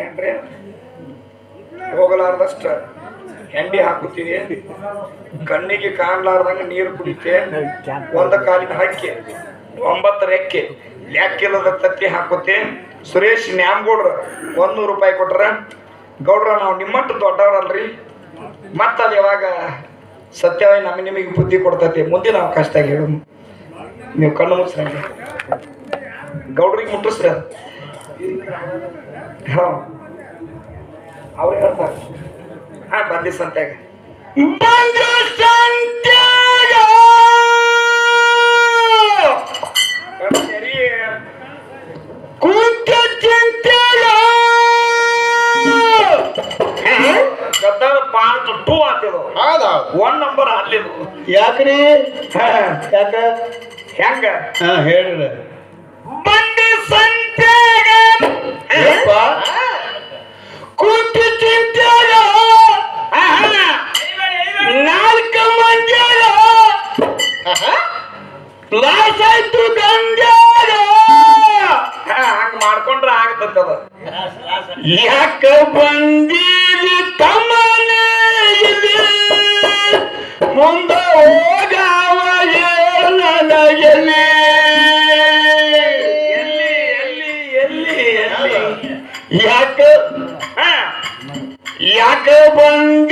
ಏನ್ರಿ ಹೋಗಲಾರ್ದಷ್ಟ ಹೆಂಡಿ ಹಾಕುತ್ತೀವಿ ಕಣ್ಣಿಗೆ ಕಾಣ್ಲಾರ್ದಂಗ ನೀರು ಕುಡಿತೆ? ಒಂದ ಕಾಲಿನ ಹಕ್ಕಿ ಒಂಬತ್ತು ರೆಕ್ಕೆ ಲ್ಯಾಕಿಲ್ಲದ ತತ್ತಿ ಹಾಕುತ್ತೆ? ಸುರೇಶ್ ನ್ಯಾಮ್ಗೌಡ್ರ, ಒಂದೂರು ರೂಪಾಯಿ ಕೊಟ್ರ? ಗೌಡ್ರ, ನಾವು ನಿಮ್ಮಟ್ಟು ದೊಡ್ಡವ್ರಲ್ರಿ. ಮತ್ತ ಅದು ಯಾವಾಗ ಸತ್ಯವಾಗಿ ನಮಗೆ ನಿಮಗೆ ಬುದ್ಧಿ ಕೊಡ್ತೈತಿ? ಮುಂದಿನ ಅವಕಾಶದಾಗ ಹೇಳು. ನೀವು ಕಣ್ಣು ಮುಚ್ಚ ಗೌಡ್ರಿಗೆ ಮುಟ್ಟಿಸ್ರಿ. ಅದು ಹಾ. ಅವ್ರು ಹೇಳ್ತಾರೆ. ಹಾ ಬಂದಿ ಸಂತ್ಯಾಗ ಪಾಂಚ್ ಟೂ ಆತಿದು. ಹೌದೌದು ಒನ್ ನಂಬರ್ ಅಲ್ಲಿದು. ಯಾಕ್ರಿ? ಯಾಕ? ಹೆಂಗ? ಹಾ ಬಂದಿ ಸಂತ್ಯಾಗ ಯಪ್ಪ ಕುಂತ ಚಿಂತ್ಯಾಗ ನಾಲ್ಕ ಮಂಜಾರ ಲಾಸ್ ಆಯ್ತು ಗಂಗ್ಯಾಗ ಹಂಗ ಮಾಡ್ಕೊಂಡ್ರ ಆಗ್ತದ ಯಾಕ ಬಂದೀರಿ ತಮ್ಮನೆ ಮುಂದ ಹೋಗಾವ ಯಾಕ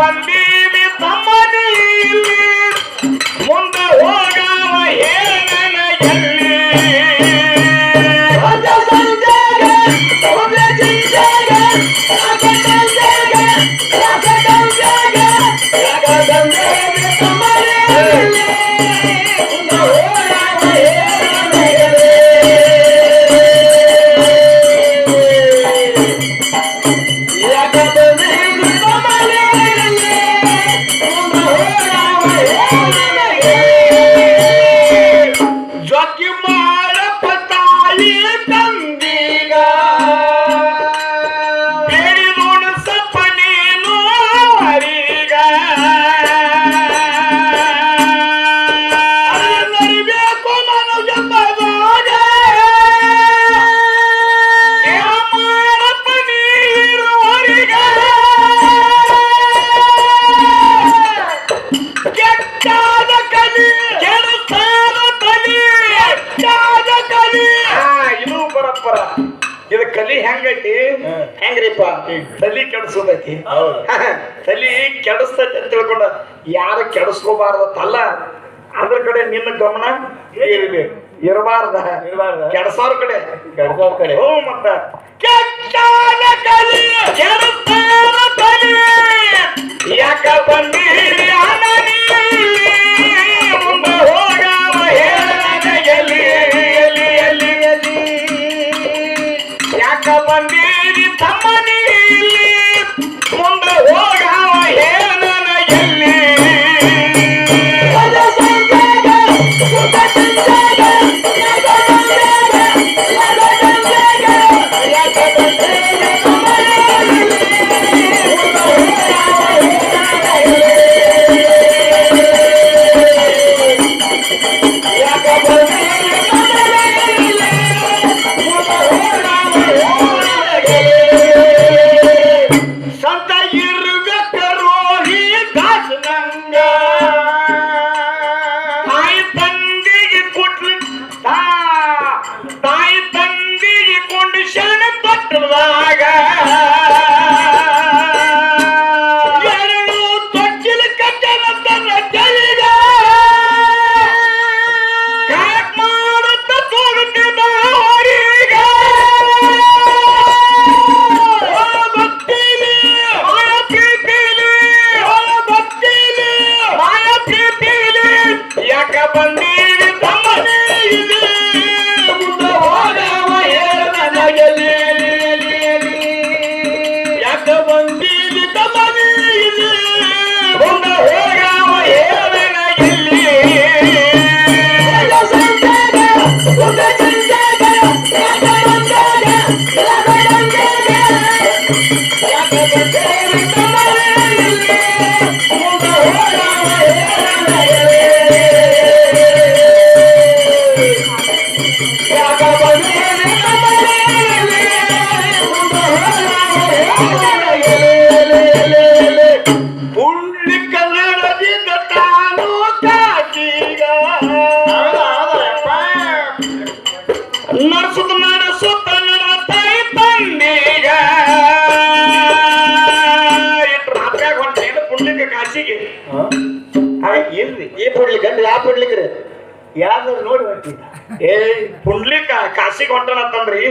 ಯಾಕ ತಲಿ ಹೆಂಗೈತಿ. ಹೆಂಗ್ರಿಪ್ಪ? ತಲಿ ಕೆಡಿಸೋದೈತಿ ತಲಿ ಕೆಡಿಸ್ತೈತಿ ಅಂತ ತಿಳ್ಕೊಂಡ ಯಾರು ಕೆಡಿಸ್ಕೋಬಾರ್ದತ್ತಲ್ಲ ಅದ್ರ ಕಡೆ ನಿನ್ನ ಗಮನ ಇರಬೇಕು ಇರಬಾರ್ದ? ಕೆಡಸೋರ್ ಕಡೆ. ಕೆಡಸೋರ್ ಕಡೆ. ಹ್ಞೂ ಮತ್ತ. ಯಾಕ ಬಂದೀರಿ ಕಾಶಿಗೆ ಇಲ್ರಿ ಈ ಪುಡ್ಲಿ ಗಂಡ ಯಾವ ಪುಡ್ಲಿಕ್ರಿ ಯಾವ್ದಾದ್ರು ನೋಡಿ ಬರ್ತೀವಿ ಏ ಪುಂಡ್ಲಿಕ ಕಾಸಿಗೆ ಹೊಂಟನ ಅಂತಂದ್ರಿ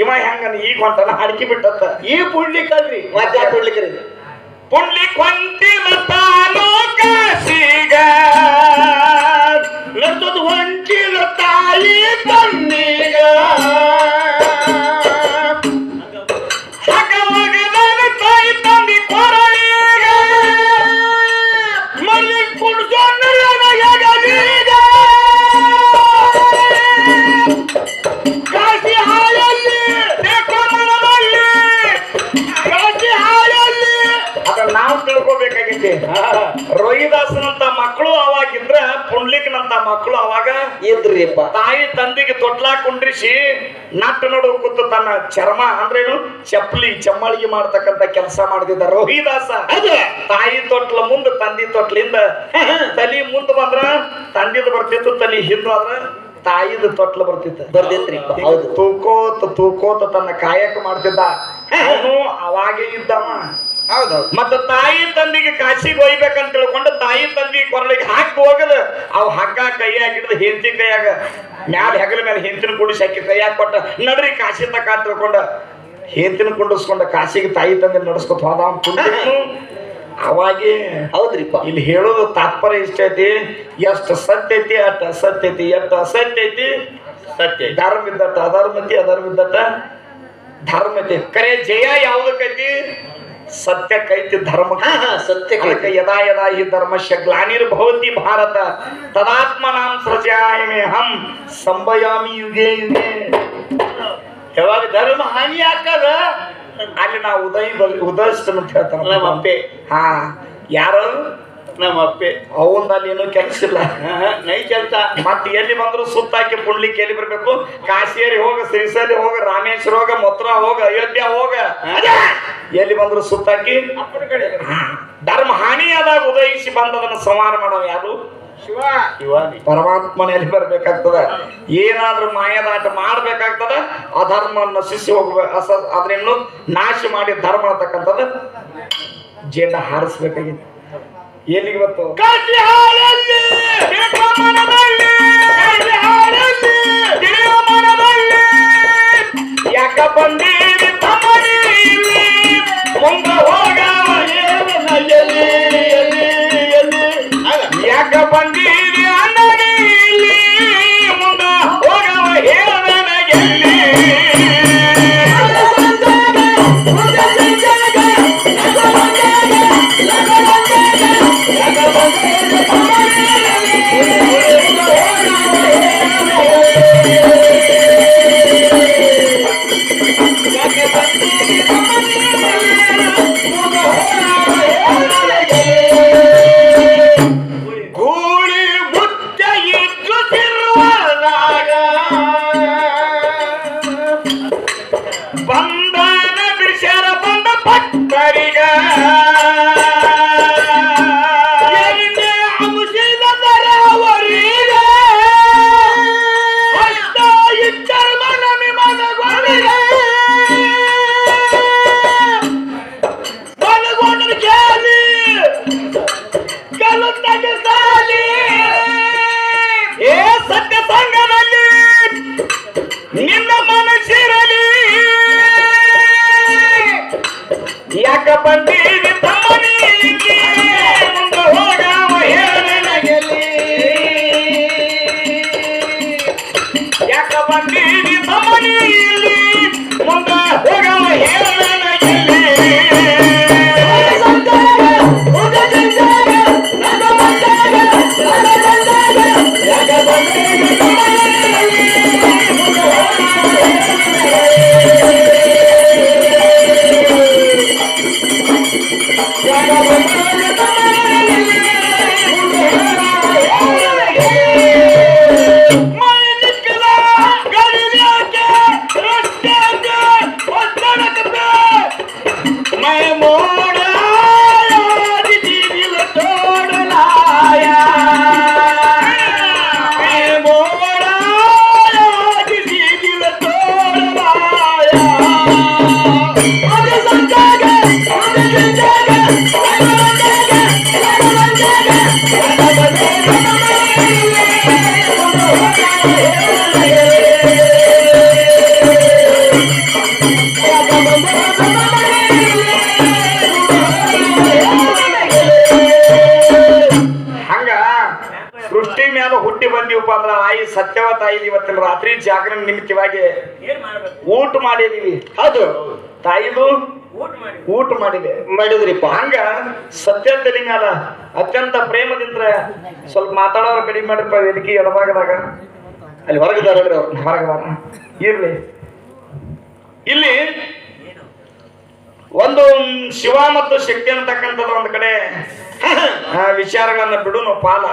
ಇವ ಹೆಂಗ ಈಗ ಹೊಂಟನ ಹಡ್ಕಿ ಬಿಟ್ಟತ್ತ. ಈ ಪುಡ್ಲಿಕ್ಕಲ್ರಿ ಮತ್ತೆ ಯಾವ ಪುಡ್ಲಿಕ್ರಿ ಪುಂಡ್ಲಿಕ್ ಹೊಂಟಿನ ತಾನು ಕಾಶಿಗ ನಡ್ಸೋದು ಹೊಂಟಿನ ತಾಯಿ ತಂದೀಗ ಚರ್ಮ ಅಂದ್ರೇನು ಚಪ್ಪಲಿ ಚಮ್ಮಳಿಗೆ ಮಾಡ್ತಕ್ಕಂತ ಕೆಲಸ ಮಾಡ್ತಿದ್ದ ರೋಹಿದಾಸ ತಾಯಿ ತೊಟ್ಲ ಮುಂದ ತಂದಿ ತೊಟ್ಲಿಂದ. ತಲಿ ಮುಂದ ಬಂದ್ರ ತಂದಿದ್ ಬರ್ತಿತ್ತು ತಲಿ ಹಿಂದ್ ಆದ್ರ ತಾಯಿದ ತೊಟ್ಲ ಬರ್ತಿತ್ತು. ಬರ್ತಿತ್ರಿ ತೂಕೋತ ತೂಕೋತ ತನ್ನ ಕಾಯಕ ಮಾಡ್ತಿದ್ದ. ಅವನು ಅವಾಗೇ ಇದ್ದವ. ಹೌದೌದು ಮತ್ತ ತಾಯಿ ತಂದಿಗೆ ಕಾಶಿಗೆ ಒಯ್ಬೇಕಂತ ತಿಳ್ಕೊಂಡು ತಾಯಿ ತಂದಿ ಕೊರಳಿಗೆ ಹಾಕಿ ಹೋಗದ. ಅವ್ ಹಗ್ಗ ಕೈ ಹಾಕಿಡ್ದು ಹೆಂಡತಿ ಕೈಯಾಗ ಮ್ಯಾಲ ಹೆಗಲ ಮೇಲೆ ಹೆಂಡತಿನ ಕೂಡಿಸಿ ಹಾಕಿ ಕೈಯಾಗ ಕೊಟ್ಟ. ನಡ್ರಿ ಕಾಶಿ ತಕ ಅಂತ ತಿಳ್ಕೊಂಡ. ಹೆಂಚಿನ ಕುಂಡಿಸ್ಕೊಂಡ ಕಾಶಿಗೆ ತಾಯಿ ತಂದೆ ನಡೆಸ್ಕೊತ ಹೋದ ಅವಾಗೆ ಹೌದ್ರಿಪ್ಪ. ಇಲ್ಲಿ ಹೇಳೋದು ತಾತ್ಪರ್ಯ ಇಷ್ಟ ಐತಿ. ಎಷ್ಟು ಸತ್ಯ ಐತಿ ಅಷ್ಟು ಅಸತ್ಯ ಐತಿ ಎಷ್ಟು ಅಸತ್ಯ ಐತಿ? ಸತ್ಯ. ಧರ್ಮ ಇದ್ದಟ್ಟ ಅಧರ್ಮ ಐತಿ. ಅಧರ್ಮ ಇದ್ದಟ್ಟ ಧರ್ಮ ಐತಿ ಕರೆ ಜಯ ಯಾವ್ದಕ್ಕೈತಿ? ಸತ್ಯಕ್ಕೈತಿ ಧರ್ಮ. ಸತ್ಯ ಯದಾ ಯದಾ ಈ ಧರ್ಮಶ ಗ್ಲಾನಿರ್ಭವತಿ ಭಾರತ. ತದಾತ್ಮನಾಂ ಸೃಜಾಮಿ ಹಂ ಸಂಭಯಾಮಿ ಯುಗೆ ಯುಗೆ. ಯಾವಾಗ ಧರ್ಮ ಹಾನಿ ಹಾಕದ ಅಲ್ಲಿ ನಾವು ಉದಯ ಉದಯಿಸ್ತನ ಅಂತ ಅಪ್ಪೆ ಹಾ ಯಾರು? ನಮ್ಮ ಅಪ್ಪೆ ಅವಂದ ಏನೂ ಕೆಲಸ ಇಲ್ಲ. ನೈ ಕೆಲಸ. ಮತ್ತೆ ಎಲ್ಲಿ ಬಂದ್ರು ಸುತ್ತಾಕಿ ಪುಂಡ್ಲಿಕ್ಕೆ ಎಲ್ಲಿ ಬರ್ಬೇಕು? ಕಾಶಿಯರಿ ಹೋಗ ಶ್ರೀಶೈಲಿ ಹೋಗ ರಾಮೇಶ್ವರ ಹೋಗ ಮಥುರಾ ಹೋಗ ಅಯೋಧ್ಯ ಹೋಗ. ಎಲ್ಲಿ ಬಂದ್ರು ಸುತ್ತಾಕಿ. ಧರ್ಮ ಹಾನಿಯಾದಾಗ ಉದಯಿಸಿ ಬಂದದನ್ನ ಸಂಹಾರ ಮಾಡೋ ಯಾರು? ಶಿವ. ಶಿವಾನಿ. ಪರಮಾತ್ಮನ ಎಲ್ಲಿ ಬರ್ಬೇಕಾಗ್ತದ? ಏನಾದ್ರೂ ಮಾಯದಾಟ ಮಾಡ್ಬೇಕಾಗ್ತದ? ಅಧರ್ಮ ನಶಿಸಿ ಹೋಗ್ಬೇಕು ಅಸ ಅದನ್ನು ನಾಶ ಮಾಡಿ ಧರ್ಮ ಅಂತಕ್ಕಂಥದ್ದು ಜೇಡ ಹಾರಿಸ್ಬೇಕಾಗಿತ್ತು. ಎಲ್ಲಿಗೆ ಬಂತು ಕಟ್ಟಿಹಾಳಲ್ಲಿ ತಿರುಪಮನದಲ್ಲಿ, ಕೈಹಾಳಲ್ಲಿ, ತಿರುಮನದಲ್ಲಿ, ಯಾಕ ಬಂದೀರಿ ಎಲ್ಲಿ ಯಾಕ ಬಂದೀರಿ ಇವತ್ತಿನ ರಾತ್ರಿ ಜಾಗರಣ ನಿಮಿತ್ತವಾಗಿ ಊಟ ಮಾಡಿದೀವಿ. ಹೌದು. ತಾಯಿದು ಊಟ ಮಾಡಿದೆ. ಮಾಡಿದ್ರಿಪ್ಪ. ಹಂಗ ಸತ್ಯ ತಲೆ ಮ್ಯಾಲ ಅತ್ಯಂತ ಪ್ರೇಮದಿಂದ ಸ್ವಲ್ಪ ಮಾತಾಡೋರು ಕಡಿಮೆ ಮಾಡಿರಪ್ಪ ವೇದಿಕೆ ಎಡಭಾಗದಾಗ. ಅಲ್ಲಿ ಹೊರಗಿದ್ದಾರೆ ಅವ್ರು. ಹೊರಗದಾರ. ಇರ್ಲಿ. ಇಲ್ಲಿ ಒಂದು ಶಿವ ಮತ್ತು ಶಕ್ತಿ ಅಂತಕ್ಕಂಥದ್ದು ಒಂದು ಕಡೆ. ಆ ವಿಚಾರಗಳನ್ನ ಬಿಡು ನಾವು ಪಾಲ.